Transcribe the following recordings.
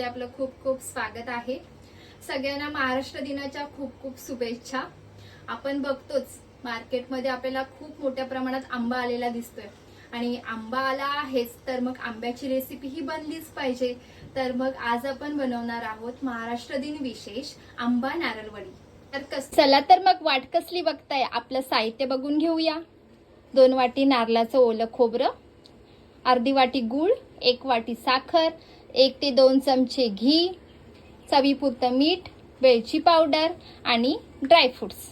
मध्ये आपलं खूप खूप स्वागत आहे. सगळ्यांना महाराष्ट्र दिनाच्या खूप खूप शुभेच्छा. आपण बघतोच मार्केटमध्ये आपल्याला खूप मोठ्या प्रमाणात आंबा आलेला दिसतोय. आणि आंबा आला आहेच तर मग आंब्याची रेसिपी ही बनलीच पाहिजे. तर मग आज आपण बनवणार आहोत महाराष्ट्र दिन विशेष आंबा नारळवडी. तर कस चला तर मग वाट कसली बघताय? आपलं साहित्य बघून घेऊया. दोन वाटी नारळाचं ओलं खोबरं अर्धी वाटी गूळ एक वाटी साखर एक ते दोन चमचे घी चवीपुरतं मीठ वेलची पावडर आणि ड्रायफ्रुट्स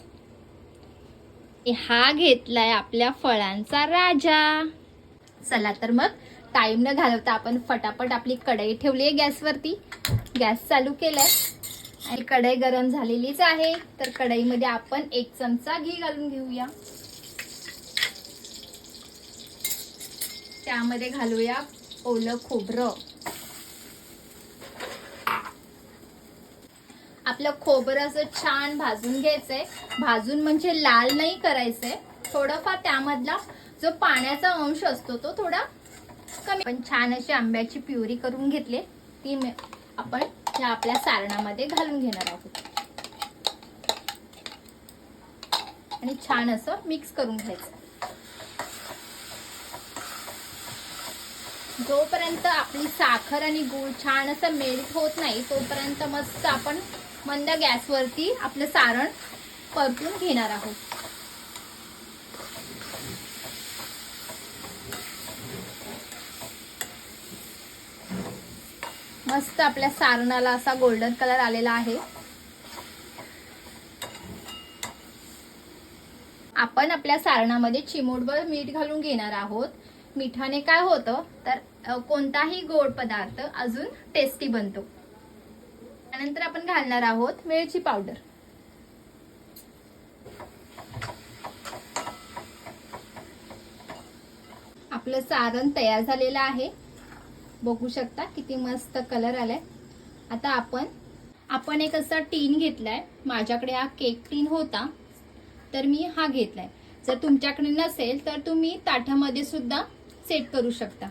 हा घेतलाय आपल्या फळांचा राजा. चला तर मग टाईम न घालवता आपण फटाफट आपली कढई ठेवली आहे गॅसवरती. गॅस चालू केलाय. आणि कढई गरम झालेलीच आहे. तर कढईमध्ये आपण एक चमचा घी घालून घेऊया. त्यामध्ये घालूया ओलं खोबरं. आपलं खोबरं असं छान भाजून घ्यायचंय. भाजून म्हणजे लाल नाही करायचंय. थोडंफार त्यामधला जो पाण्याचा अंश असतो तो थोडा कमी. पण छान अशी आंब्याची प्युरी करून घेतली. ती आपण या आपल्या सारणामध्ये घालून घेणार आहोत. आणि छान असं मिक्स करून घ्यायचं. जोपर्यंत आपली साखर आणि गूळ छान असं मेल्ट होत नाही तोपर्यंत मस्त आपण मंद गॅसवरती आपलं सारण परतून घेणार आहोत. मस्त आपल्या सारणाला असा गोल्डन कलर आलेला आहे. आपण आपल्या सारणामध्ये चिमूटभर मीठ घालून घेणार आहोत. मिठाने काय होतं तर कोणताही गोड पदार्थ अजून टेस्टी बनतो. त्यानंतर आपण घालणार आहोत वेलची पावडर. आपलं सारण तयार झालेलं आहे. बघू शकता किती मस्त कलर आलाय. आता आपण आपण एक असा टीन घेतलाय. माझ्याकडे हा केक टीन होता. तर मी हा घेतलाय. जर तुमच्याकडे नसेल तर तुम्ही ताठामध्ये सुद्धा सेट करू शकता.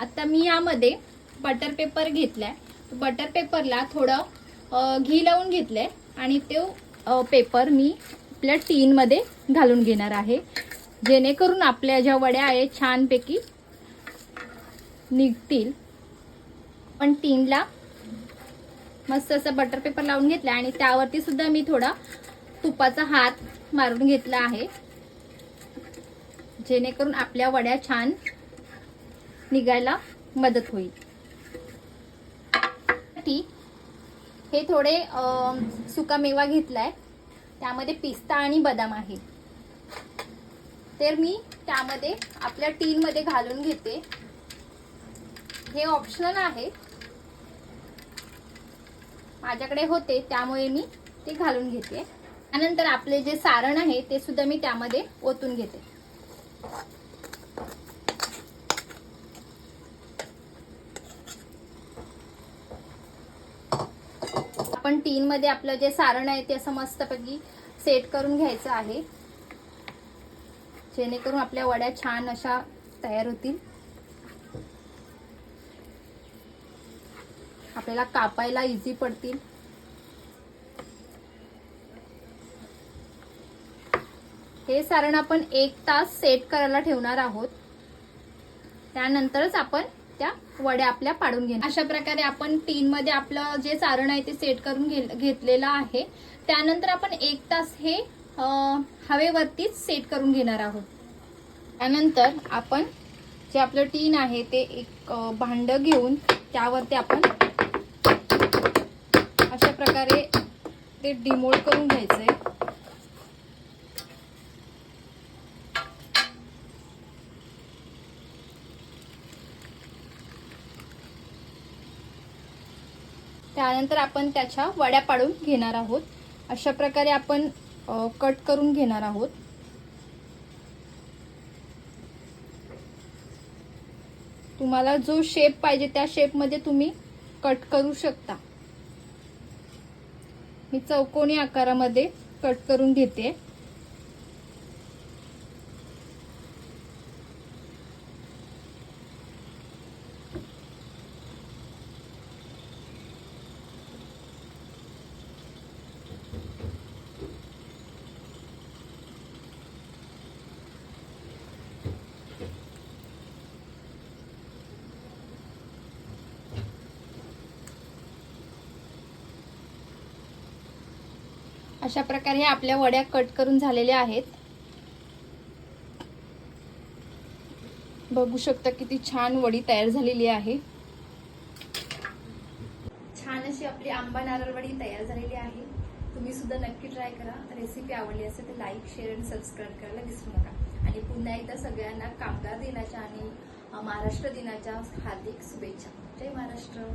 आता मी यामध्ये बटर पेपर घेतलाय. बटर पेपरला थोडं घी लावून घेतलंय आणि तो पेपर मी आपल्या टीनमध्ये घालून घेणार आहे. जेणेकरून आपल्या ज्या वड्या आहेत छानपैकी निघतील. पण टीनला मस्त असं बटर पेपर लावून घेतला आणि त्यावरती सुद्धा मी थोडा तुपाचा हात मारून घेतला आहे. जेणेकरून आपल्या वड्या छान निघायला मदत होईल. साठी हे थोडे सुका मेवा घेतलाय. त्यामध्ये पिस्ता आणि बदाम आहे. तर मी त्यामध्ये आपल्या टीनमध्ये घालून घेते. हे ऑप्शनल आहे. माझ्याकडे होते त्यामुळे मी ते घालून घेते. त्यानंतर आपले जे सारण आहे ते सुद्धा मी त्यामध्ये ओतून घेते. आपण टीन मध्ये आपलं जे सारण आहे ते असं मस्तपैकी सेट करून घ्यायचं आहे. जेणेकरून आपल्या वड्या छान अशा तयार होतील. आपल्याला कापायला इझी पडतील. हे सारण आपण एक तास सेट करायला ठेवणार आहोत. त्यानंतरच आपण त्या वड्या आपल्या पाडून घेणार. अशा प्रकारे आपण टीनमध्ये आपलं जे सारण आहे ते सेट करून घे- घेतलेलं आहे. त्यानंतर आपण एक तास हे हवेवरतीच सेट करून घेणार आहोत. त्यानंतर आपण जे आपलं टीन आहे ते एक भांड घेऊन त्यावरती आपण अशा प्रकारे ते डिमोल्ड करून घ्यायचं आहे त्यानंतर आपण त्याच्या वड्या पाडून घेणार आहोत. अशा प्रकारे आपण कट करून घेणार आहोत. तुम्हाला जो शेप पाहिजे त्या शेपमध्ये तुम्ही कट करू शकता. मी चौकोनी आकारामध्ये कट करून घेते. अशा प्रकारे आपल्या वड्या कट करून झालेल्या आहेत. बघू शकता किती छान वडी तयार झालेली आहे. छान अशी आपली आंबा नारळ वडी तयार झालेली आहे. तुम्ही सुद्धा नक्की ट्राय करा. रेसिपी आवडली असेल तर लाईक शेअर आणि सबस्क्राईब करायला विसरू नका. आणि पुन्हा एकदा सगळ्यांना कामगार दिनाच्या आणि महाराष्ट्र दिनाच्या हार्दिक शुभेच्छा. जय महाराष्ट्र.